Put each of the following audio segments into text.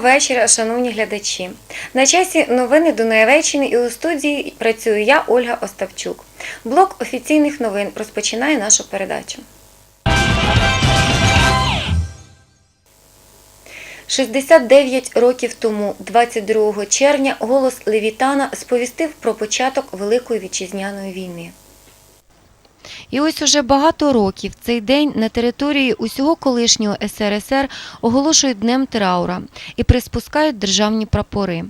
вечора, шановні глядачі. На часі новини Дунаєвеччини і у студії працюю я, Ольга Остапчук. Блок офіційних новин розпочинає нашу передачу. 69 років тому, 22 червня, голос Левітана сповістив про початок Великої вітчизняної війни. І ось уже багато років цей день на території усього колишнього СРСР оголошують днем траура і приспускають державні прапори.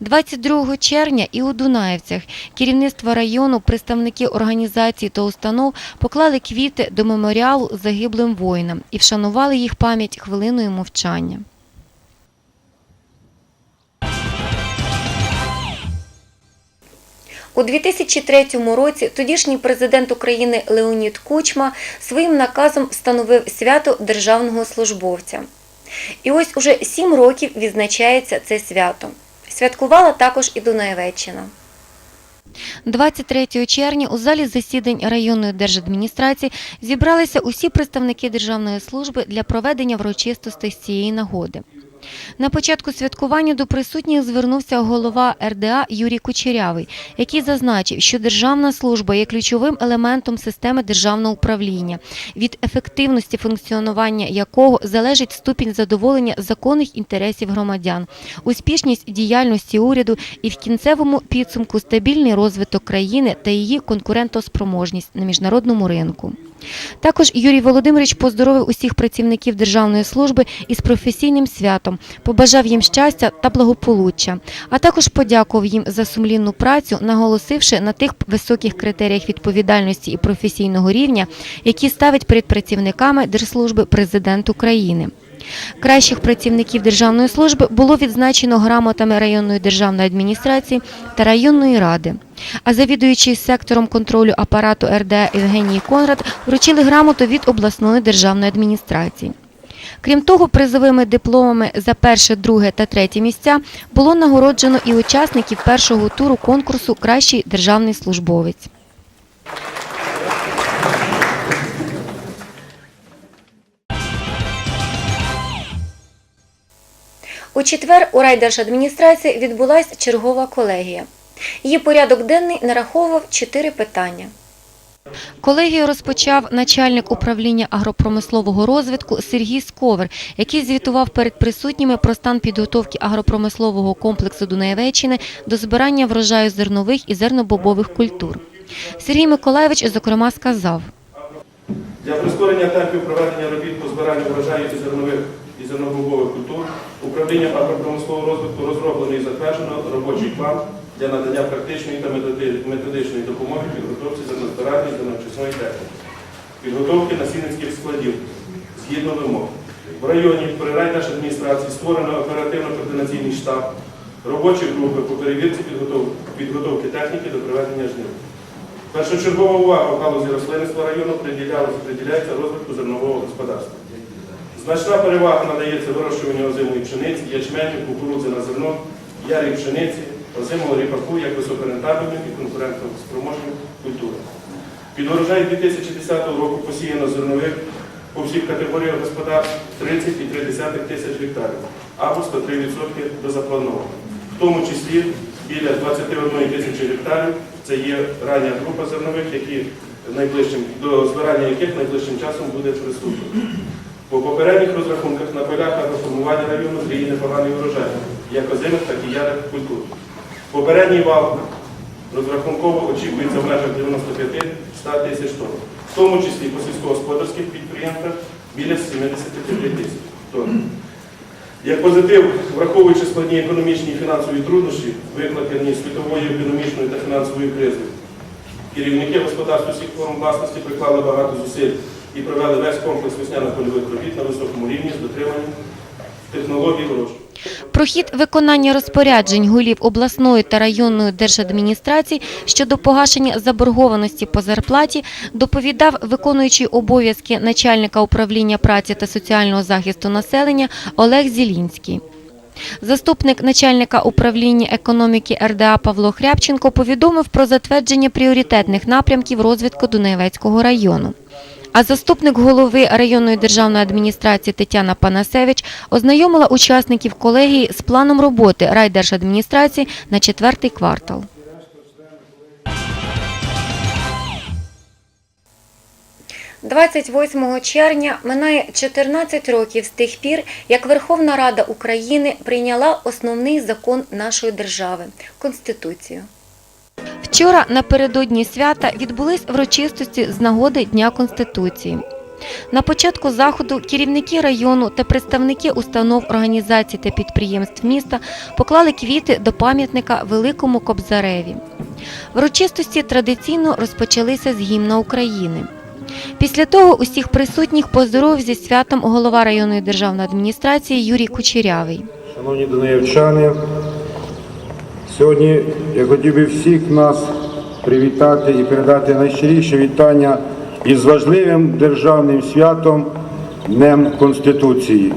22 червня і у Дунаєвцях керівництво району, представники організацій та установ поклали квіти до меморіалу загиблим воїнам і вшанували їх пам'ять хвилиною мовчання. У 2003 році тодішній президент України Леонід Кучма своїм наказом встановив свято державного службовця. І ось уже сім років відзначається це свято. Святкувала також і Дунаєвеччина. 23 червня у залі засідань районної держадміністрації зібралися усі представники державної служби для проведення врочистостей з цієї нагоди. На початку святкування до присутніх звернувся голова РДА Юрій Кучерявий, який зазначив, що державна служба є ключовим елементом системи державного управління, від ефективності функціонування якого залежить ступінь задоволення законних інтересів громадян, успішність діяльності уряду і в кінцевому підсумку стабільний розвиток країни та її конкурентоспроможність на міжнародному ринку. Також Юрій Володимирович поздоровив усіх працівників державної служби із професійним святом, побажав їм щастя та благополуччя, а також подякував їм за сумлінну працю, наголосивши на тих високих критеріях відповідальності і професійного рівня, які ставить перед працівниками держслужби президент України. Кращих працівників державної служби було відзначено грамотами районної державної адміністрації та районної ради. А завідуючий сектором контролю апарату РДА Євгенії Конрад вручили грамоту від обласної державної адміністрації. Крім того, призовими дипломами за перше, друге та третє місця було нагороджено і учасників першого туру конкурсу Кращий державний службовець. У четвер у райдержадміністрації відбулася чергова колегія. Її порядок денний нараховував чотири питання. Колегію розпочав начальник управління агропромислового розвитку Сергій Сковер, який звітував перед присутніми про стан підготовки агропромислового комплексу Дунаєвеччини до збирання врожаю зернових і зернобобових культур. Сергій Миколаєвич, зокрема, сказав. Для прискорення темпів проведення робіт по збиранню врожаю і зернових і зернобобових культур управління агропромислового розвитку розроблено і затверджено робочий план для надання практичної та методичної допомоги підготовці зернозбирання і зерночисної техніки, підготовки насінницьких складів згідно вимог. В районі при райдержадміністрації створено оперативно-координаційний штаб, робочі групи по перевірці підготов- підготовки техніки до проведення жнив. Першочергова увага в галузі рослинництва району приділяється розвитку зернового господарства. Значна перевага надається вирощуванню озимої пшениці, ячменю, кукурудзи на зерно, ярій пшениці, озимого ріпаку як високорентабельним і конкурентоспроможним культурам. Під урожай 2010 року посіяно зернових по всіх категоріях господарств 30,3 тисяч гектарів, або 103% до запланованого. В тому числі біля 21 тисячі гектарів це є рання група зернових, які найближчим, до збирання яких найближчим часом буде приступено. По попередніх розрахунках на полях агроформування району зріє непоганий урожай, як озимих, так і ярих культур. Попередній вал розрахунково очікується в межах 95-100 тисяч тонн, в тому числі по сільськогосподарських підприємствах біля 75 тисяч тонн. Як позитив, враховуючи складні економічні і фінансові труднощі, викликані світовою економічною та фінансовою кризою, керівники господарств усіх форм власності приклали багато зусиль і провели весь комплекс весняно-польових робіт на високому рівні з дотриманням технологій вирощування. Про хід виконання розпоряджень голів обласної та районної держадміністрації щодо погашення заборгованості по зарплаті доповідав виконуючий обов'язки начальника управління праці та соціального захисту населення Олег Зілінський. Заступник начальника управління економіки РДА Павло Хрябченко повідомив про затвердження пріоритетних напрямків розвитку Дунаєвецького району. А заступник голови районної державної адміністрації Тетяна Панасевич ознайомила учасників колегії з планом роботи райдержадміністрації на четвертий квартал. «28 червня минає 14 років з тих пір, як Верховна Рада України прийняла основний закон нашої держави – Конституцію. Вчора напередодні свята відбулись врочистості з нагоди Дня Конституції. На початку заходу керівники району та представники установ, організацій та підприємств міста поклали квіти до пам'ятника Великому Кобзареві. Врочистості традиційно розпочалися з гімна України. Після того усіх присутніх поздоровив зі святом голова районної державної адміністрації Юрій Кучерявий. Шановні донаєвчани, сьогодні я хотів би всіх нас привітати і передати найщиріше вітання із важливим державним святом Днем Конституції.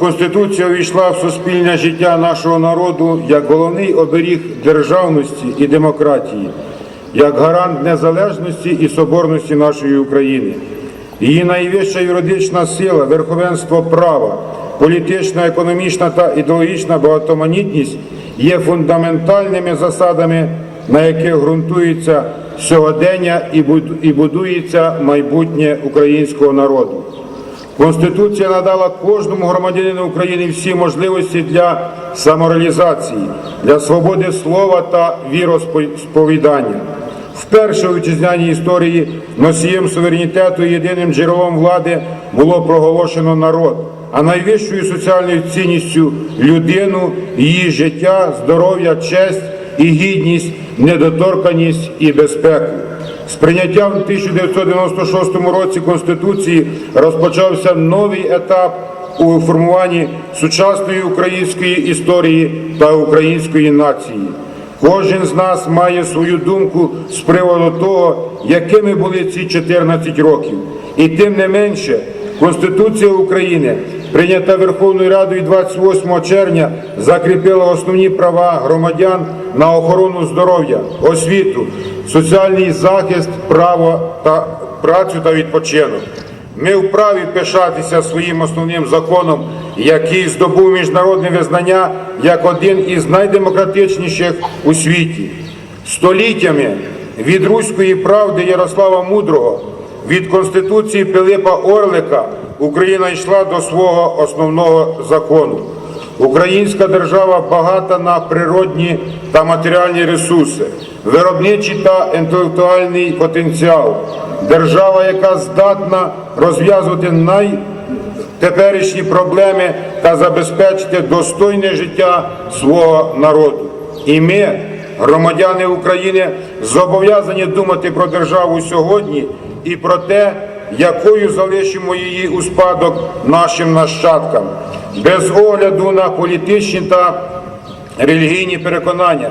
Конституція увійшла в суспільне життя нашого народу як головний оберіг державності і демократії, як гарант незалежності і соборності нашої України. Її найвища юридична сила, верховенство права, політична, економічна та ідеологічна багатоманітність є фундаментальними засадами, на яких ґрунтується сьогодення і будується майбутнє українського народу. Конституція надала кожному громадянину України всі можливості для самореалізації, для свободи слова та віросповідання. Вперше у вітчизняній історії носієм суверенітету і єдиним джерелом влади було проголошено народ, а найвищою соціальною цінністю людину, її життя, здоров'я, честь і гідність, недоторканість і безпеку. З прийняттям в 1996 році Конституції розпочався новий етап у формуванні сучасної української історії та української нації. Кожен з нас має свою думку з приводу того, якими були ці 14 років. І тим не менше, Конституція України, прийнята Верховною Радою 28 червня, закріпила основні права громадян на охорону здоров'я, освіту, соціальний захист, право та працю та відпочинок. Ми вправі пишатися своїм основним законом, який здобув міжнародне визнання як один із найдемократичніших у світі. Століттями від руської правди Ярослава Мудрого, від Конституції Пилипа Орлика Україна йшла до свого основного закону. Українська держава багата на природні та матеріальні ресурси, виробничий та інтелектуальний потенціал. Держава, яка здатна розв'язувати найтеперішні проблеми та забезпечити достойне життя свого народу. І ми, громадяни України, зобов'язані думати про державу сьогодні і про те, якою залишимо її у спадок нашим нащадкам, без огляду на політичні та релігійні переконання.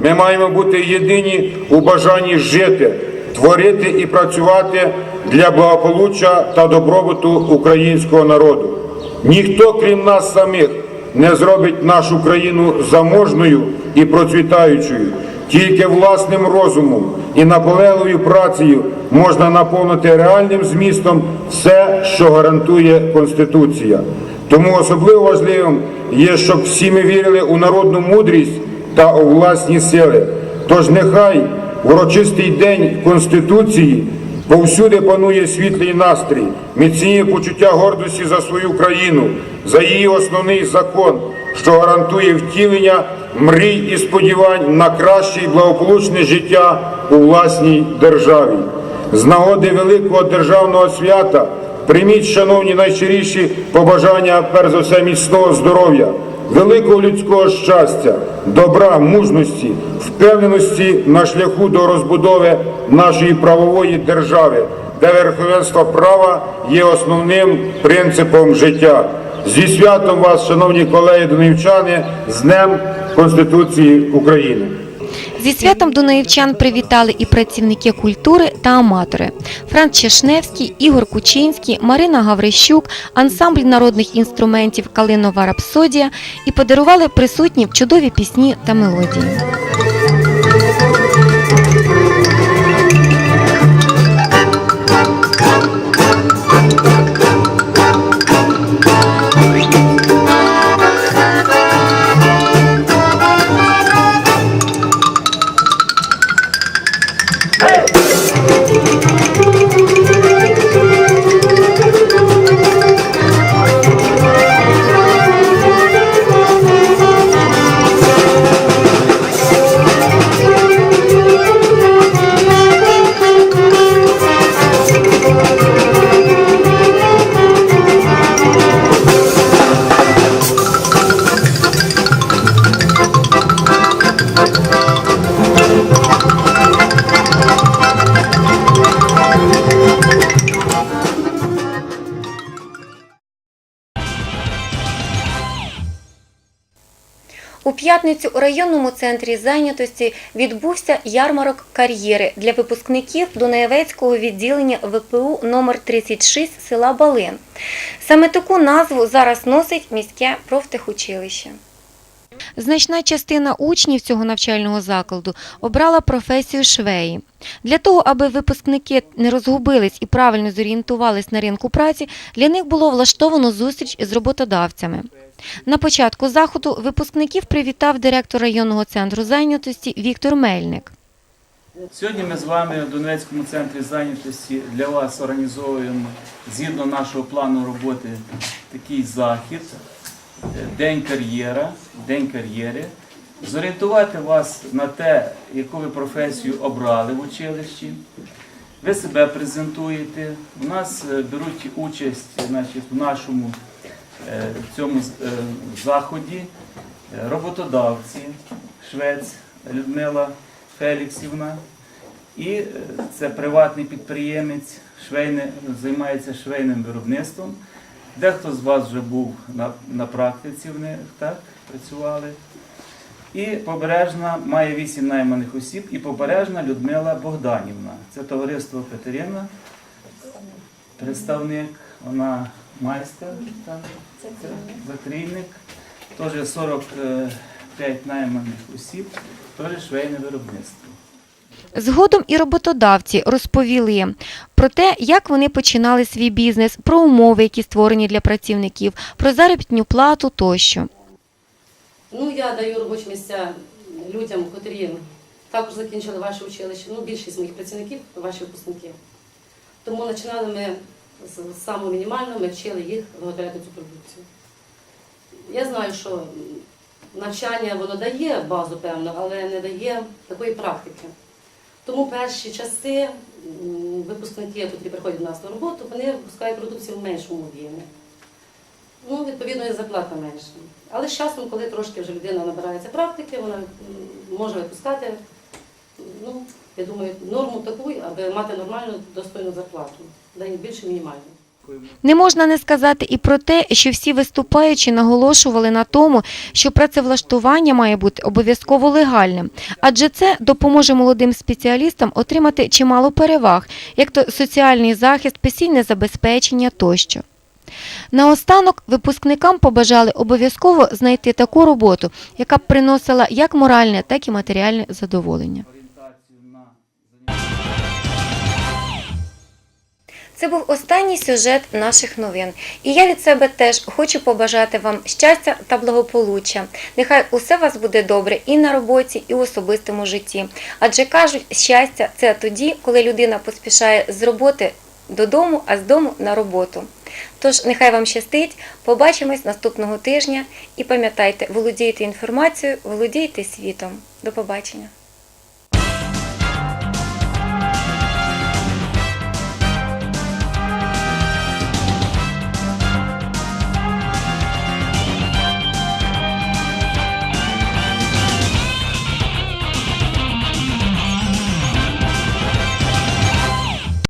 Ми маємо бути єдині у бажанні жити, творити і працювати для благополуччя та добробуту українського народу. Ніхто, крім нас самих, не зробить нашу країну заможною і процвітаючою. Тільки власним розумом і наполегливою працею можна наповнити реальним змістом все, що гарантує Конституція. Тому особливо важливим є, щоб всі ми вірили у народну мудрість та у власні сили. Тож нехай урочистий день Конституції повсюди панує світлий настрій, міцніє почуття гордості за свою країну, за її основний закон, що гарантує втілення мрій і сподівань на краще і благополучне життя у власній державі. З нагоди великого державного свята прийміть, шановні найщиріші побажання, перш за все, міцного здоров'я, великого людського щастя, добра, мужності, впевненості на шляху до розбудови нашої правової держави, де верховенство права є основним принципом життя. Зі святом вас, шановні колеги донівчани, з Днем Конституції України. Зі святом дунаївчан привітали і працівники культури та аматори. Франц Чешневський, Ігор Кучинський, Марина Гаврищук, ансамбль народних інструментів Калинова рапсодія і подарували присутнім чудові пісні та мелодії. У п'ятницю у районному центрі зайнятості відбувся ярмарок кар'єри для випускників Дунаєвецького відділення ВПУ номер 36 села Балин. Саме таку назву зараз носить міське профтехучилище. Значна частина учнів цього навчального закладу обрала професію швеї. Для того, аби випускники не розгубились і правильно зорієнтувались на ринку праці, для них було влаштовано зустріч з роботодавцями. На початку заходу випускників привітав директор районного центру зайнятості Віктор Мельник. Сьогодні ми з вами в Донецькому центрі зайнятості для вас організовуємо згідно нашого плану роботи такий захід День кар'єра, День кар'єри. Зорієнтувати вас на те, яку ви професію обрали в училищі. Ви себе презентуєте. У нас е, беруть участь значить, в нашому е, цьому е, заході роботодавці, швець Людмила Феліксівна. І це приватний підприємець, швейне, займається швейним виробництвом. Дехто з вас вже був на, на практиці в них, так, працювали. І Побережна має вісім найманих осіб, і Побережна Людмила Богданівна. Це товариство Катерина, представник, вона майстер, так, це затрійник, теж 45 найманих осіб, теж швейне виробництво. Згодом і роботодавці розповіли про те, як вони починали свій бізнес, про умови, які створені для працівників, про заробітну плату тощо. Ну, я даю робочі місця людям, котрі також закінчили ваше училище. Ну, більшість моїх працівників ваші випускники. Тому починали ми з самого мінімального, ми вчили їх виготовляти цю продукцію. Я знаю, що навчання воно дає базу, певно, але не дає такої практики. Тому перші часи випускники, які приходять до нас на роботу, вони випускають продукцію в меншому об'ємі. Ну, відповідно, і зарплата менша. Але з часом, коли трошки вже людина набирається практики, вона може випускати, ну, я думаю, норму таку, аби мати нормальну достойну зарплату, навіть більше мінімальну. Не можна не сказати і про те, що всі виступаючі наголошували на тому, що працевлаштування має бути обов'язково легальним, адже це допоможе молодим спеціалістам отримати чимало переваг, як то соціальний захист, пенсійне забезпечення тощо. Наостанок випускникам побажали обов'язково знайти таку роботу, яка б приносила як моральне, так і матеріальне задоволення. Це був останній сюжет наших новин. І я від себе теж хочу побажати вам щастя та благополуччя. Нехай усе вас буде добре і на роботі, і в особистому житті. Адже кажуть, щастя це тоді, коли людина поспішає з роботи додому, а з дому на роботу. Тож нехай вам щастить, побачимось наступного тижня і пам'ятайте, володійте інформацією, володійте світом. До побачення.